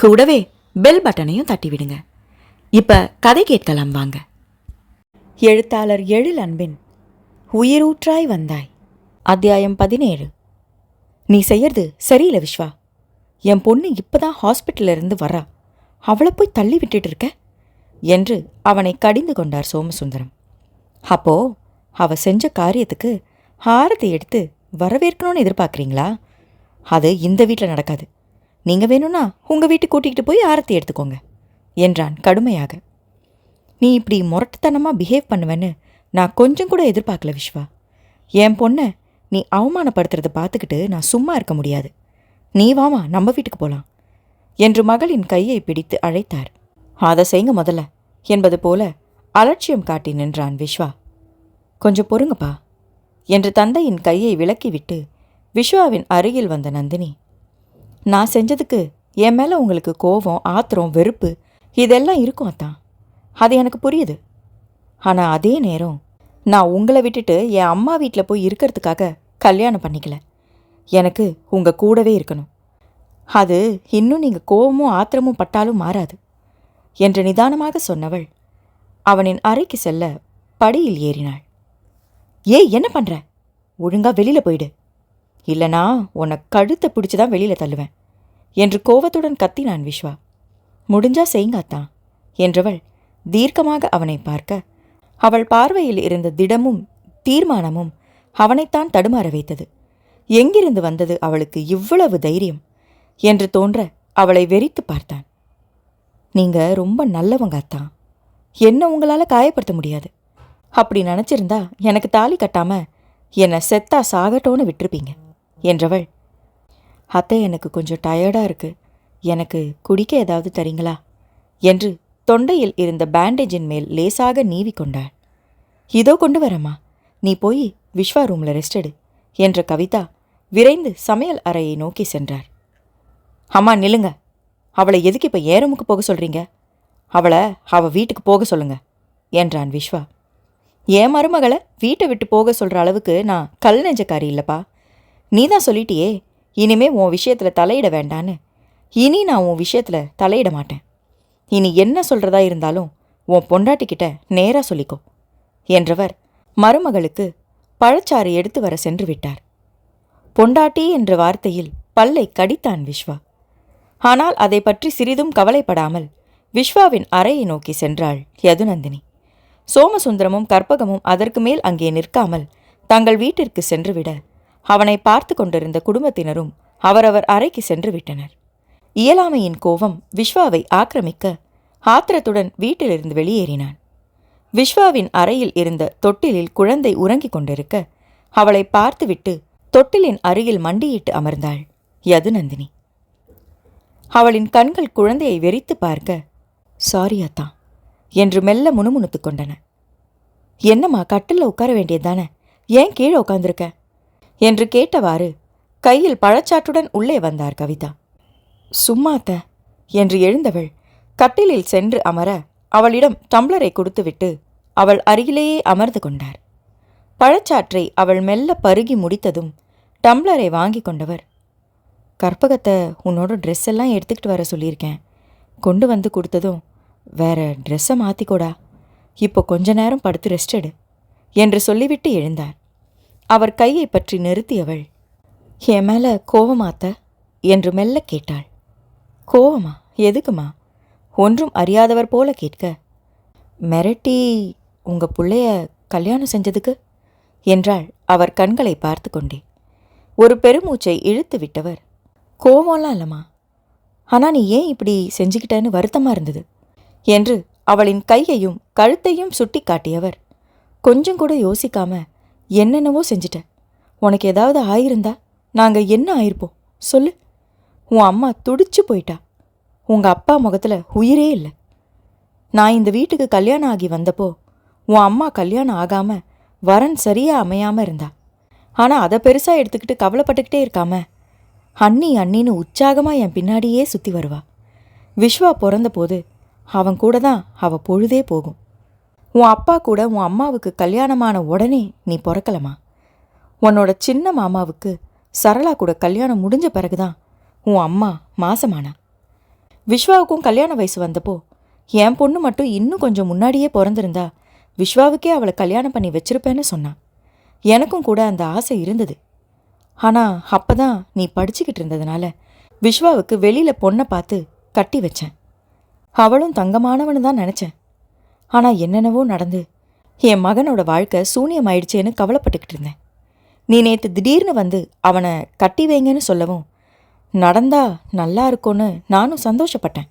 கூடவே பெல் பட்டனையும் தட்டி விடுங்க இப்ப கதை கேட்கலாம் வாங்க. எழுத்தாளர் எழில் அன்பின் உயிரூற்றாய் வந்தாய். அத்தியாயம் பதினேழு. நீ செய்யறது சரியில்லை விஸ்வா என் பொண்ணு இப்பதான் ஹாஸ்பிட்டல்ல இருந்து வரா. அவளை போய் தள்ளி விட்டுட்டு இருக்க? என்று அவனை கடிந்து கொண்டார் சோமசுந்தரம். அப்போ அவ செஞ்ச காரியத்துக்கு ஹாரத்தை எடுத்து வரவேற்கணும்னு எதிர்பார்க்குறீங்களா? அது இந்த வீட்டில் நடக்காது. நீங்கள் வேணும்னா உங்கள் வீட்டுக்கு கூட்டிகிட்டு போய் ஆரத்தி எடுத்துக்கோங்க என்றான் கடுமையாக. நீ இப்படி முரட்டுத்தனமாக பிஹேவ் பண்ணுவேன்னு நான் கொஞ்சம் கூட எதிர்பார்க்கல விஸ்வா என் பொண்ணை நீ அவமானப்படுத்துறதை பார்த்துக்கிட்டு நான் சும்மா இருக்க முடியாது. நீ வாமா நம்ம வீட்டுக்கு போகலாம் என்று மகளின் கையை பிடித்து அழைத்தார். அதை செய்யுங்க முதல்ல என்பது போல அலட்சியம் காட்டி நின்றான் விஸ்வா கொஞ்சம் பொறுங்கப்பா என்று தந்தையின் கையை விலக்கிவிட்டு விஸ்வாவின் அருகில் வந்த நந்தினி நான் செஞ்சதுக்கு என் மேலே உங்களுக்கு கோபம் ஆத்திரம் வெறுப்பு இதெல்லாம் இருக்கும் அத்தான் அது எனக்கு புரியுது. ஆனால் அதே நேரம் நான் உங்களை விட்டுட்டு என் அம்மா வீட்டில் போய் இருக்கிறதுக்காக கல்யாணம் பண்ணிக்கல. எனக்கு உங்கள் கூடவே இருக்கணும். அது இன்னும் நீங்கள் கோபமும் ஆத்திரமும் பட்டாலும் மாறாது. என்று நிதானமாக சொன்னவள் அவனின் அறைக்கு செல்ல படியில் ஏறினாள். ஏய் என்ன பண்ணுற ஒழுங்கா வெளியில் போயிடு. இல்லனா உன்னை கழுத்தை பிடிச்சி தான் வெளியில் தள்ளுவேன் என்று கோவத்துடன் கத்தினான் விஸ்வா முடிஞ்சா செய்யுங்காத்தான் என்றவள் தீர்க்கமாக அவனை பார்க்க அவள் பார்வையில் இருந்த திடமும் தீர்மானமும் அவனைத்தான் தடுமாற வைத்தது. எங்கிருந்து வந்தது அவளுக்கு இவ்வளவு தைரியம் என்று தோன்ற அவளை வெறித்து பார்த்தான். நீங்க ரொம்ப நல்லவங்க அத்தான் என்ன உங்களால காயப்படுத்த முடியாது. அப்படி நினச்சிருந்தா எனக்கு தாலி கட்டாம என்னை செத்தா சாகட்டோன்னு விட்டுருப்பீங்க. என்றவள் அத்தை எனக்கு கொஞ்சம் டயர்டாக இருக்கு. எனக்கு குடிக்க ஏதாவது தரீங்களா? என்று தொண்டையில் இருந்த பேண்டேஜின் மேல் லேசாக நீவி கொண்டாள். இதோ கொண்டு வரம்மா. நீ போய் விஸ்வா ரூமில் ரெஸ்ட் எடு என்ற கவிதா விரைந்து சமையல் அறையை நோக்கி சென்றார் அம்மா நில்லுங்க. அவளை எதுக்கு இப்போ ஏரமுக்கு போக சொல்றீங்க? அவளை அவ வீட்டுக்கு போக சொல்லுங்க என்றான் விஸ்வா என் மருமகளை வீட்டை விட்டு போக சொல்கிற அளவுக்கு நான் கல் நெஞ்சக்காரி இல்லைப்பா. நீ தான் சொல்லிட்டியே. இனிமே உன் விஷயத்தில் தலையிட வேண்டான்னு. இனி நான் உன் விஷயத்தில் தலையிட மாட்டேன். இனி என்ன சொல்கிறதா இருந்தாலும் உன் பொண்டாட்டிக்கிட்ட நேராக சொல்லிக்கோ. என்றவர் மருமகளுக்கு பழச்சாறு எடுத்து வர சென்று விட்டார். பொண்டாட்டி என்ற வார்த்தையில் பல்லை கடித்தான் விஸ்வா ஆனால் அதை பற்றி சிறிதும் கவலைப்படாமல் விஸ்வாவின் அறையை நோக்கி சென்றாள் யதுநந்தினி. சோமசுந்தரமும் கற்பகமும் அதற்கு மேல் அங்கே நிற்காமல் தங்கள் வீட்டிற்கு சென்றுவிட அவனை பார்த்து கொண்டிருந்த குடும்பத்தினரும் அவரவர் அறைக்கு சென்று விட்டனர். இயலாமையின் கோபம் விஸ்வாவை ஆக்கிரமிக்க ஆத்திரத்துடன் வீட்டிலிருந்து வெளியேறினான். விஸ்வாவின் அறையில் இருந்த தொட்டிலில் குழந்தை உறங்கிக் கொண்டிருக்க அவளை பார்த்துவிட்டு தொட்டிலின் அருகில் மண்டியிட்டு அமர்ந்தாள் யதுநந்தினி. அவளின் கண்கள் குழந்தையை வெறித்து பார்க்க சாரி அத்தா என்று மெல்ல முணுமுணுத்துக் கொண்டன. என்னம்மா கட்டில் உட்கார வேண்டியதானே ஏன் கீழே உட்காந்துருக்க என்று கேட்டவாறு கையில் பழச்சாற்றுடன் உள்ளே வந்தார் கவிதா. சும்மாத்த என்று எழுந்தவள் கட்டிலில் சென்று அமர அவளிடம் டம்ளரை கொடுத்துவிட்டு அவள் அருகிலேயே அமர்ந்து கொண்டார். பழச்சாற்றை அவள் மெல்ல பருகி முடித்ததும் டம்ளரை வாங்கி கொண்டவர் கற்பகத்தை உன்னோட ட்ரெஸ் எல்லாம் எடுத்துக்கிட்டு வர சொல்லியிருக்கேன். கொண்டு வந்து கொடுத்ததும் வேற ட்ரெஸ்ஸை மாற்றிக்கோடா இப்போ கொஞ்ச நேரம் படுத்து ரெஸ்ட் எடு என்று சொல்லிவிட்டு எழுந்தார். அவர் கையை பற்றி நிறுத்தியவள். என் மேலே கோவமாத்த என்று மெல்ல கேட்டாள். கோவமா? எதுக்குமா? ஒன்றும் அறியாதவர் போல கேட்க. மிரட்டி உங்க பிள்ளைய கல்யாணம் செஞ்சதுக்கு? என்றாள் அவர் கண்களை பார்த்து கொண்டே. ஒரு பெருமூச்சை இழுத்து விட்டவர். கோவம்லாம் இல்லைம்மா. ஆனால் நீ ஏன் இப்படி செஞ்சுக்கிட்டேன்னு வருத்தமாக இருந்தது? என்று அவளின் கையையும் கழுத்தையும் சுட்டி காட்டியவர் கொஞ்சம் கூட யோசிக்காம என்னென்னவோ செஞ்சிட்ட உனக்கு ஏதாவது ஆயிருந்தா நாங்கள் என்ன ஆயிருப்போம்? சொல்லு. உன் அம்மா துடிச்சு போயிட்டா. உங்கள் அப்பா முகத்தில் உயிரே இல்லை. நான் இந்த வீட்டுக்கு கல்யாணம் ஆகி வந்தப்போ உன் அம்மா கல்யாணம் ஆகாமல் வரன் சரியாக அமையாமல் இருந்தா. ஆனால் அதை பெருசாக எடுத்துக்கிட்டு கவலைப்பட்டுக்கிட்டே இருக்காம அண்ணி அண்ணின்னு உற்சாகமாக என் பின்னாடியே சுற்றி வருவா. விஸ்வா பிறந்தபோது அவன் கூட தான் அவள் பொழுதே போகும். உன் அப்பா கூட உன் அம்மாவுக்கு கல்யாணமான உடனே நீ பிறக்கலமா உன்னோட சின்ன மாமாவுக்கு சரளா கூட கல்யாணம் முடிஞ்ச பிறகுதான் உன் அம்மா மாசமானா. விஸ்வாவுக்கும் கல்யாண வயசு வந்தப்போ என் பொண்ணு மட்டும் இன்னும் கொஞ்சம் முன்னாடியே பிறந்திருந்தா விஸ்வாவுக்கே அவளை கல்யாணம் பண்ணி வச்சிருப்பேன்னு சொன்னான் எனக்கும் கூட அந்த ஆசை இருந்தது. ஆனால் அப்போ தான் நீ படிச்சுக்கிட்டு இருந்ததுனால விஸ்வாவுக்கு வெளியில் பொண்ணை பார்த்து கட்டி வச்சேன். அவளும் தங்கமானவனு தான் நினச்சேன். ஆனால் என்னென்னவோ நடந்து. என் மகனோட வாழ்க்கை சூனியமாயிடுச்சேன்னு கவலைப்பட்டுக்கிட்டு இருந்தேன். நீ நேற்று திடீர்னு வந்து அவனை கட்டி வைங்கன்னு சொல்லவும் நடந்தா நல்லா இருக்கும்னு நானும் சந்தோஷப்பட்டேன்.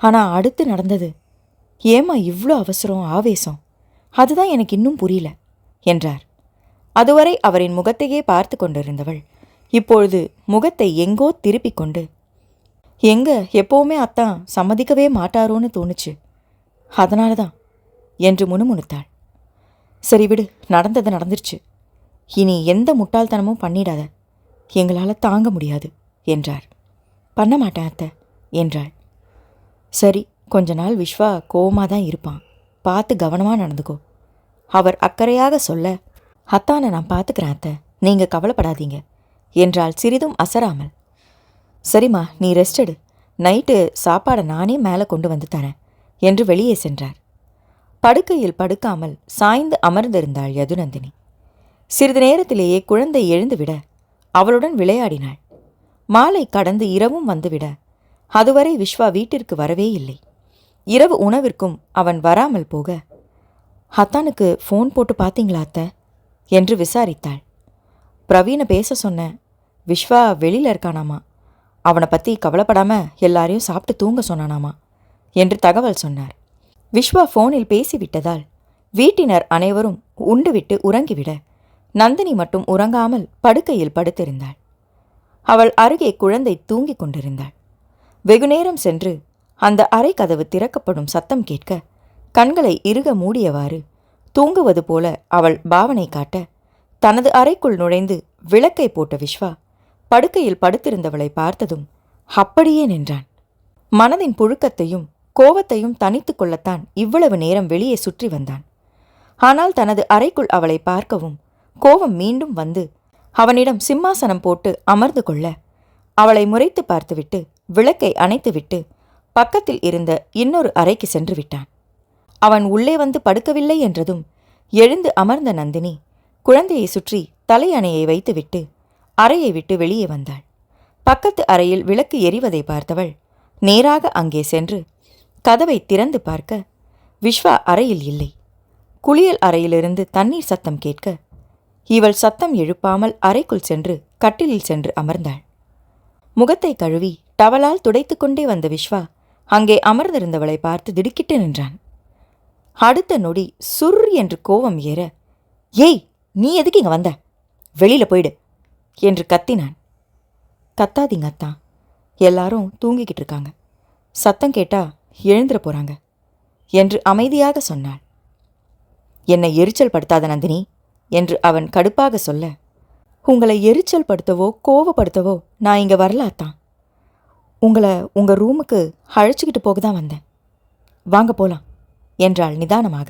ஆனால் அடுத்து நடந்தது ஏம்மா இவ்வளோ அவசரம் ஆவேசம்? அதுதான் எனக்கு இன்னும் புரியல என்றார். அதுவரை அவரின் முகத்தையே பார்த்து கொண்டிருந்தவள் இப்பொழுது முகத்தை எங்கோ திருப்பிக் கொண்டு எங்க? எப்போவுமே அத்தான் சம்மதிக்கவே மாட்டாரோன்னு தோணுச்சு. அதனால தான் என்று முணுமுணுத்தாள். சரி விடு நடந்தது நடந்துருச்சு. இனி எந்த முட்டாள்தனமும் பண்ணிடாத. எங்களால் தாங்க முடியாது என்றார். பண்ண மாட்டேன் அத்தை என்றாள். சரி கொஞ்ச நாள் விஸ்வா கோவமாக தான் இருப்பான். பார்த்து கவனமாக நடந்துக்கோ. அவர் அக்கறையாக சொல்ல அத்தானை நான் பார்த்துக்கிறேன் அத்தை. நீங்கள் கவலைப்படாதீங்க என்றால் சிறிதும் அசராமல். சரிம்மா நீ ரெஸ்ட் எடு. நைட்டு சாப்பாடை நானே மேலே கொண்டு வந்து தரேன். என்று வெளியே சென்றார். படுக்கையில் படுக்காமல் சாய்ந்து அமர்ந்திருந்தாள் யதுநந்தினி. சிறிது நேரத்திலேயே குழந்தை எழுந்துவிட அவளுடன் விளையாடினாள். மாலை கடந்து இரவும் வந்துவிட அதுவரை விஸ்வா வீட்டிற்கு வரவே இல்லை. இரவு உணவிற்கும் அவன் வராமல் போக ஹத்தானுக்கு ஃபோன் போட்டு பார்த்தீங்களா அத்த? என்று விசாரித்தாள். பிரவீனை பேச சொன்ன விஸ்வா வெளியில் இருக்கானாமா? அவனை பற்றி கவலைப்படாம எல்லாரையும் சாப்பிட்டு தூங்க சொன்னானாமா? என்று தகவல் சொன்னார். விஸ்வா ஃபோனில் பேசிவிட்டதால் வீட்டினர் அனைவரும் உண்டுவிட்டு உறங்கிவிட நந்தினி மட்டும் உறங்காமல் படுக்கையில் படுத்திருந்தாள். அவள் அருகே குழந்தை தூங்கிக் கொண்டிருந்தாள். வெகுநேரம் சென்று அந்த அறை கதவு திறக்கப்படும் சத்தம் கேட்க கண்களை இறுக மூடியவாறு தூங்குவது போல அவள் பாவனை காட்ட தனது அறைக்குள் நுழைந்து விளக்கை போட்ட விஸ்வா படுக்கையில் படுத்திருந்தவளை பார்த்ததும் அப்படியே நின்றான். மனதின் புழுக்கத்தையும் கோவத்தையும் தனித்து கொள்ளத்தான் இவ்வளவு நேரம் வெளியே சுற்றி வந்தான். ஆனால் தனது அறைக்குள் அவளை பார்க்கவும் கோபம் மீண்டும் வந்து அவனிடம் சிம்மாசனம் போட்டு அமர்ந்து கொள்ள அவளை முறைத்து பார்த்துவிட்டு விளக்கை அணைத்துவிட்டு பக்கத்தில் இருந்த இன்னொரு அறைக்கு சென்று விட்டான். அவன் உள்ளே வந்து படுக்கவில்லை என்றதும் எழுந்து அமர்ந்த நந்தினி குழந்தையை சுற்றி தலையணையை வைத்துவிட்டு அறையை விட்டு வெளியே வந்தாள். பக்கத்து அறையில் விளக்கு எரிவதை பார்த்தவள் நேராக அங்கே சென்று கதவை திறந்து பார்க்க விஸ்வா அறையில் இல்லை. குளியல் அறையிலிருந்து தண்ணீர் சத்தம் கேட்க இவள் சத்தம் எழுப்பாமல் அறைக்குள் சென்று கட்டிலில் சென்று அமர்ந்தாள். முகத்தை கழுவி டவலால் துடைத்து கொண்டே வந்த விஸ்வா அங்கே அமர்ந்திருந்தவளை பார்த்து திடுக்கிட்டு நின்றான். அடுத்த நொடி சுர் என்று கோபம் ஏற ஏய் நீ எதுக்கு இங்க வந்த? வெளியில போயிடு என்று கத்தினான். கத்தாதீங்க அத்தான் எல்லாரும் தூங்கிக்கிட்டு இருக்காங்க. சத்தம் கேட்டா எழுந்துற போறாங்க என்று அமைதியாக சொன்னாள். என்னை எரிச்சல் படுத்தாத நந்தினி என்று அவன் கடுப்பாக சொல்ல உங்களை எரிச்சல் படுத்தவோ கோவப்படுத்தவோ நான் இங்கே வரலாத்தான். உங்களை உங்கள் ரூமுக்கு அழைச்சிக்கிட்டு போக தான் வந்தேன். வாங்க போலாம் என்றாள் நிதானமாக.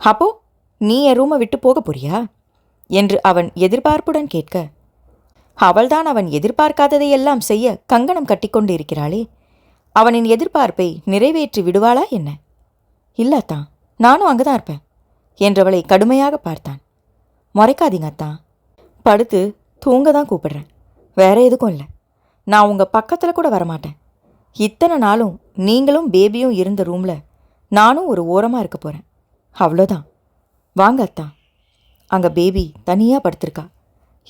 அப்போ நீ என் ரூமை விட்டு போக போறியா? என்று அவன் எதிர்பார்ப்புடன் கேட்க அவள்தான் அவன் எதிர்பார்க்காததையெல்லாம் செய்ய கங்கணம் கட்டிக்கொண்டு இருக்கிறாளே அவனின் எதிர்பார்ப்பை நிறைவேற்றி விடுவாளா என்ன? இல்லாத்தான் நானும் அங்கே தான் இருப்பேன் என்றவளை கடுமையாக பார்த்தான். முறைக்காதீங்க அத்தான் படுத்து தூங்க தான் கூப்பிடுறேன் வேற எதுக்கும் இல்லை நான் உங்கள் பக்கத்தில் கூட வரமாட்டேன். இத்தனை நாளும் நீங்களும் பேபியும் இருந்த ரூமில் நானும் ஒரு ஓரமாக இருக்க போகிறேன் அவ்வளோதான். வாங்க அத்தான் அங்கே பேபி தனியாக படுத்திருக்கா.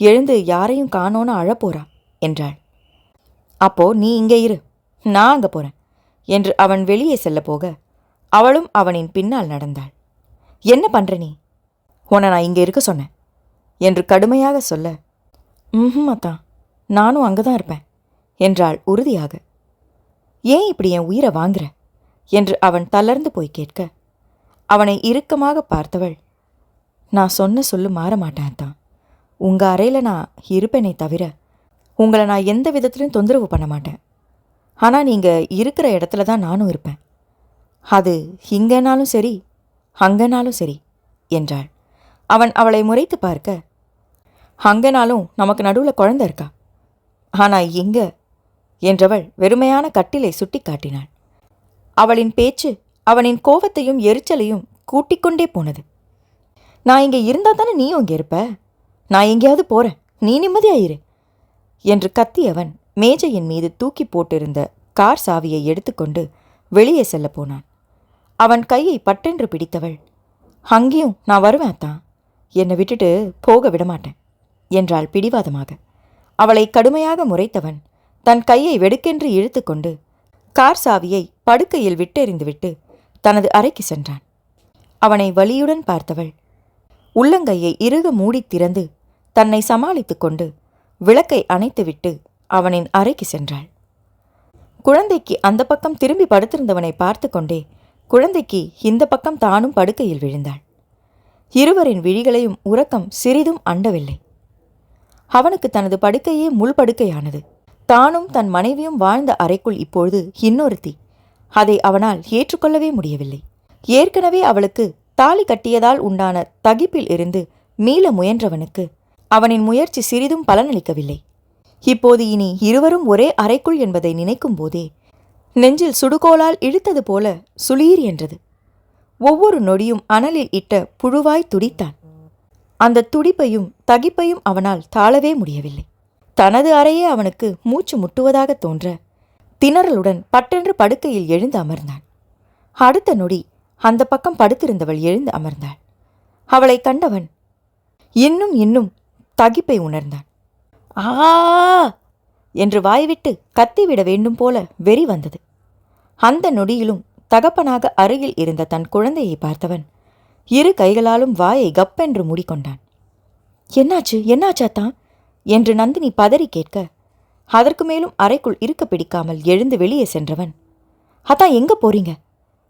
எழுந்து யாரையும் காணோன்னு அழப்போறா என்றாள். அப்போ நீ இங்கே இரு நான் அங்கே போகிறேன் என்று அவன் வெளியே செல்ல போக அவளும் அவனின் பின்னால் நடந்தாள். என்ன பண்ணுற நீ? உன்னை நான் இங்கே இருக்க சொன்னேன் என்று கடுமையாக சொல்ல ம் அத்தான் நானும் அங்கே தான் இருப்பேன் என்றாள் உறுதியாக. ஏன் இப்படி என் உயிரை வாங்குற? என்று அவன் தளர்ந்து போய் கேட்க அவனை இறுக்கமாக பார்த்தவள் நான் சொன்ன சொல்லு மாற மாட்டேன் தான் உங்கள் அறையில் நான் இருப்பேனே தவிர உங்களை நான் எந்த விதத்துலையும் தொந்தரவு பண்ண மாட்டேன். ஆனால் நீங்கள் இருக்கிற இடத்துல தான் நானும் இருப்பேன். அது இங்கேனாலும் சரி அங்கேனாலும் சரி என்றாள். அவன் அவளை முறைத்து பார்க்க அங்கேனாலும் நமக்கு நடுவில் குழந்தை இருக்கா? ஆனால் எங்க? என்றவள் வெறுமையான கட்டிலை சுட்டி காட்டினாள். அவளின் பேச்சு அவனின் கோபத்தையும் எரிச்சலையும் கூட்டிக்கொண்டே போனது. நான் இங்கே இருந்தால் தானே நீயும் இங்கே இருப்ப? நான் எங்கேயாவது போகிறேன் நீ நிம்மதியாயிரு என்று கத்தியவன் மேஜையின் மீது தூக்கி போட்டிருந்த கார் சாவியை எடுத்துக்கொண்டு வெளியே செல்ல போனான். அவன் கையை பட்டென்று பிடித்தவள் அங்கேயும் நான் வருவேன் தான் என்னை விட்டுட்டு போக விடமாட்டேன் என்றாள் பிடிவாதமாக. அவளை கடுமையாக முறைத்தவன் தன் கையை வெடுக்கென்று இழுத்துக்கொண்டு கார் சாவியை படுக்கையில் விட்டெறிந்துவிட்டு தனது அறைக்கு சென்றான். அவனை வலியுடன் பார்த்தவள் உள்ளங்கையை இறுக மூடித் திறந்து தன்னை சமாளித்துக்கொண்டு விளக்கை அணைத்துவிட்டு அவனின் அறைக்கு சென்றாள். குழந்தைக்கு அந்த பக்கம் திரும்பி படுத்திருந்தவனை பார்த்து கொண்டே குழந்தைக்கு இந்த பக்கம் தானும் படுக்கையில் விழுந்தாள். இருவரின் விழிகளையும் உறக்கம் சிறிதும் அண்டவில்லை. அவனுக்கு தனது படுக்கையே முள் படுக்கையானது. தானும் தன் மனைவியும் வாழ்ந்த அறைக்குள் இப்பொழுது இன்னொருத்தி. அதை அவனால் ஏற்றுக்கொள்ளவே முடியவில்லை. ஏற்கனவே அவளுக்கு தாலி கட்டியதால் உண்டான தகிப்பில் இருந்து மீள முயன்றவனுக்கு அவனின் முயற்சி சிறிதும் பலனளிக்கவில்லை. இப்போது இனி இருவரும் ஒரே அறைக்குள் என்பதை நினைக்கும் போதே நெஞ்சில் சுடுகோலால் இழுத்தது போல சுளீர் என்றது. ஒவ்வொரு நொடியும் அனலில் இட்ட புழுவாய் துடித்தான். அந்த துடிப்பையும் தகிப்பையும் அவனால் தாழவே முடியவில்லை. தனது அறையே அவனுக்கு மூச்சு முட்டுவதாக தோன்ற திணறலுடன் பட்டென்று படுக்கையில் எழுந்து அமர்ந்தான். அடுத்த நொடி அந்த பக்கம் படுத்திருந்தவள் எழுந்து அமர்ந்தாள். அவளை கண்டவன் இன்னும் இன்னும் தகிப்பை உணர்ந்தான். ஆ என்று வாய்விட்டு கத்திவிட வேண்டும் போல வெறி வந்தது. அந்த நொடியிலும் தகப்பனாக அருகில் இருந்த தன் குழந்தையை பார்த்தவன் இரு கைகளாலும் வாயை கப்பென்று மூடிக்கொண்டான். என்னாச்சு? என்னாச்சாத்தான் என்று நந்தினி பதறி கேட்க அதற்கு மேலும் அறைக்குள் இருக்க பிடிக்காமல் எழுந்து வெளியே சென்றவன். அதான் எங்க போறீங்க?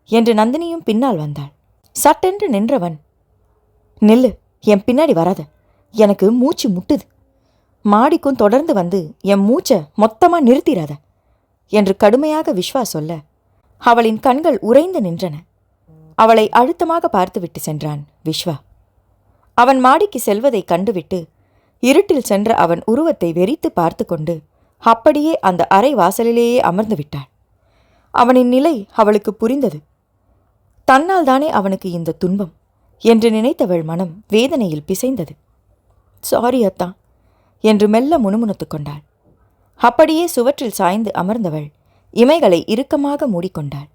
என்று நந்தினியும் பின்னால் வந்தாள். சட்டென்று நின்றவன் நில்லு என் பின்னாடி வராத. எனக்கு மூச்சு முட்டுது. மாடிக்கும் தொடர்ந்து வந்து என் மூச்சை மொத்தமா நிறுத்திராத என்று கடுமையாக விஸ்வா சொல்ல அவளின் கண்கள் உறைந்து நின்றன. அவளை அழுத்தமாக பார்த்துவிட்டு சென்றான் விஸ்வா அவன் மாடிக்கு செல்வதைக் கண்டுவிட்டு இருட்டில் சென்ற அவன் உருவத்தை வெறித்து பார்த்து கொண்டு அப்படியே அந்த அறை வாசலிலேயே அமர்ந்து விட்டாள். அவனின் நிலை அவளுக்கு புரிந்தது. தன்னால் தானே அவனுக்கு இந்த துன்பம் என்று நினைத்தவள் மனம் வேதனையில் பிசைந்தது. சாரி அத்தான் என்று மெல்ல முணுமுணுத்துக் கொண்டாள். அப்படியே சுவற்றில் சாய்ந்து அமர்ந்தவள் இமைகளை இறுக்கமாக மூடிக்கொண்டாள்.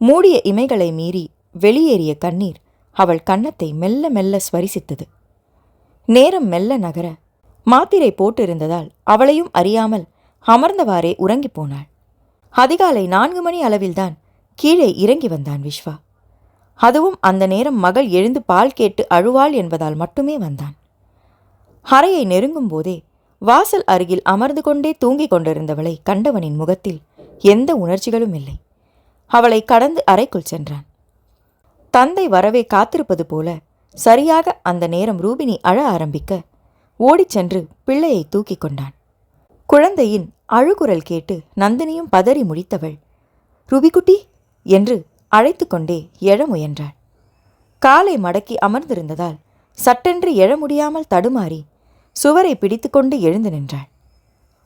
மூடிய இமைகளை மீறி வெளியேறிய கண்ணீர் அவள் கன்னத்தை மெல்ல மெல்ல ஸ்வரிசித்தது. நேரம் மெல்ல நகர மாத்திரை போட்டிருந்ததால் அவளையும் அறியாமல் அமர்ந்தவாறே உறங்கிப் போனாள். அதிகாலை நான்கு மணி அளவில்தான் கீழே இறங்கி வந்தான் விஸ்வா அதுவும் அந்த நேரம் மகள் எழுந்து பால் கேட்டு அழுவாள் என்பதால் மட்டுமே வந்தான். அறையை நெருங்கும் போதே வாசல் அருகில் அமர்ந்து கொண்டே தூங்கிக் கொண்டிருந்தவளை கண்டவனின் முகத்தில் எந்த உணர்ச்சிகளும் இல்லை. அவளை கடந்து அறைக்குள் சென்றான். தந்தை வரவே காத்திருப்பது போல சரியாக அந்த நேரம் ரூபினி அழ ஆரம்பிக்க ஓடிச் சென்று பிள்ளையை தூக்கிக் கொண்டான். குழந்தையின் அழுகுரல் கேட்டு நந்தினியும் பதறி முடித்தவள் ருபிக்குட்டி என்று அழைத்து கொண்டே எழ முயன்றாள். காலை மடக்கி அமர்ந்திருந்ததால் சட்டென்று எழ முடியாமல் தடுமாறி சுவரை பிடித்துக்கொண்டு எழுந்து நின்றாள்.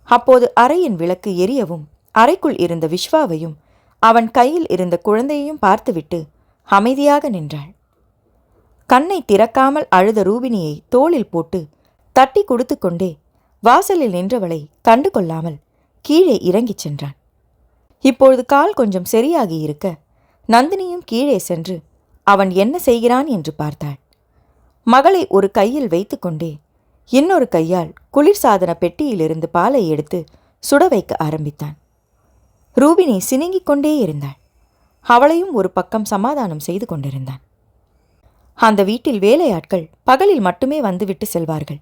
அப்போது அறையின் விளக்கு எரியவும் அறைக்குள் இருந்த விஸ்வாவையும் அவன் கையில் இருந்த குழந்தையையும் பார்த்துவிட்டு அமைதியாக நின்றாள். கண்ணை திறக்காமல் அழுத ரூபினியை தோளில் போட்டு தட்டி கொடுத்து கொண்டே வாசலில் நின்றவளை கண்டு கொள்ளாமல் கீழே இறங்கிச் சென்றான். இப்பொழுது கால் கொஞ்சம் சரியாகி இருக்க நந்தினியும் கீழே சென்று அவன் என்ன செய்கிறான் என்று பார்த்தாள். மகளை ஒரு கையில் வைத்துக்கொண்டே இன்னொரு கையால் குளிர்சாதன பெட்டியிலிருந்து பாலை எடுத்து சுட வைக்க ஆரம்பித்தான். ரூபினி சினுங்கிக் கொண்டே இருந்தாள். அவளையும் ஒரு பக்கம் சமாதானம் செய்து கொண்டிருந்தான். அந்த வீட்டில் வேலையாட்கள் பகலில் மட்டுமே வந்துவிட்டு செல்வார்கள்.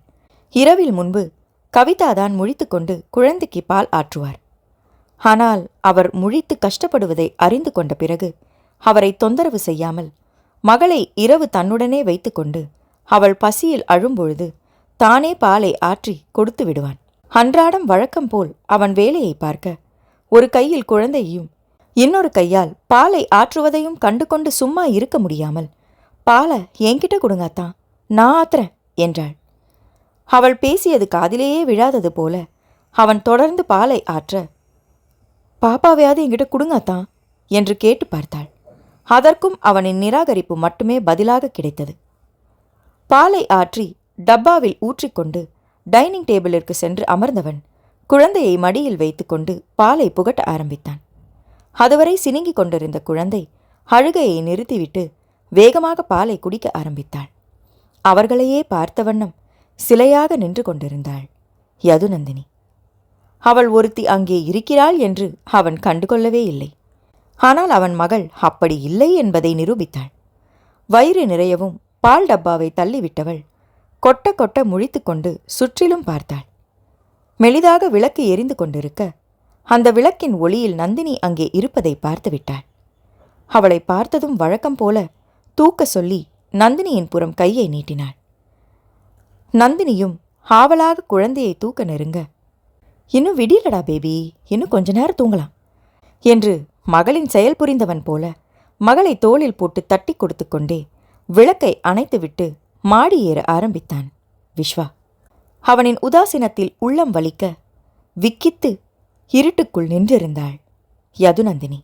இரவில் முன்பு கவிதாதான் முழித்துக்கொண்டு குழந்தைக்கு பால் ஆற்றுவார். ஆனால் அவர் முழித்து கஷ்டப்படுவதை அறிந்து கொண்ட பிறகு அவரை தொந்தரவு செய்யாமல் மகளை இரவு தன்னுடனே வைத்துக்கொண்டு அவள் பசியில் அழும்பொழுது தானே பாலை ஆற்றி கொடுத்து விடுவான். அன்றாடம் வழக்கம் போல் அவன் வேலையை பார்க்க ஒரு கையில் குழந்தையையும் இன்னொரு கையால் பாலை ஆற்றுவதையும் கண்டு கொண்டு சும்மா இருக்க முடியாமல் பாலை என்கிட்ட கொடுங்காத்தான் நான் ஆத்துறேன் என்றாள். அவள் பேசியது காதிலேயே விழாதது போல அவன் தொடர்ந்து பாலை ஆற்ற பாப்பாவையாவது என்கிட்ட கொடுங்காத்தான் என்று கேட்டு பார்த்தாள். அதற்கும் அவனின் நிராகரிப்பு மட்டுமே பதிலாக கிடைத்தது. பாலை ஆற்றி டப்பாவில் ஊற்றிக்கொண்டு டைனிங் டேபிளிற்கு சென்று அமர்ந்தவன் குழந்தையை மடியில் வைத்துக்கொண்டு பாலை புகட்ட ஆரம்பித்தான். அதுவரை சினுங்கிக் கொண்டிருந்த குழந்தை அழுகையை நிறுத்திவிட்டு வேகமாக பாலை குடிக்க ஆரம்பித்தாள். அவர்களையே பார்த்த வண்ணம் சிலையாக நின்று கொண்டிருந்தாள் யதுநந்தினி. அவள் ஒருத்தி அங்கே இருக்கிறாள் என்று அவன் கண்டுகொள்ளவே இல்லை. ஆனால் அவன் மகள் அப்படி இல்லை என்பதை நிரூபித்தாள். வயிறு நிறையவும் பால் டப்பாவை தள்ளிவிட்டவள் கொட்ட கொட்ட முழித்துக்கொண்டு சுற்றிலும் பார்த்தாள். மெலிதாக விளக்கு எரிந்து கொண்டிருக்க அந்த விளக்கின் ஒளியில் நந்தினி அங்கே இருப்பதை பார்த்துவிட்டாள் அவளை பார்த்ததும் வழக்கம் போல தூக்க சொல்லி நந்தினியின் புறம் கையை நீட்டினாள். நந்தினியும் ஆவலாக குழந்தையை தூக்க நெருங்க இன்னும் விடியலடா பேபி இன்னும் கொஞ்ச நேரம் தூங்கலாம் என்று மகளின் செயல் புரிந்தவன் போல மகளை தோளில் போட்டு தட்டி கொடுத்து கொண்டே விளக்கை அணைத்துவிட்டு மாடி ஏற ஆரம்பித்தான். விஸ்வா அவனின் உதாசீனத்தில் உள்ளம் வலிக்க விக்கித்து இருட்டுக்குள் நின்றிருந்தாள் யதுநந்தினி.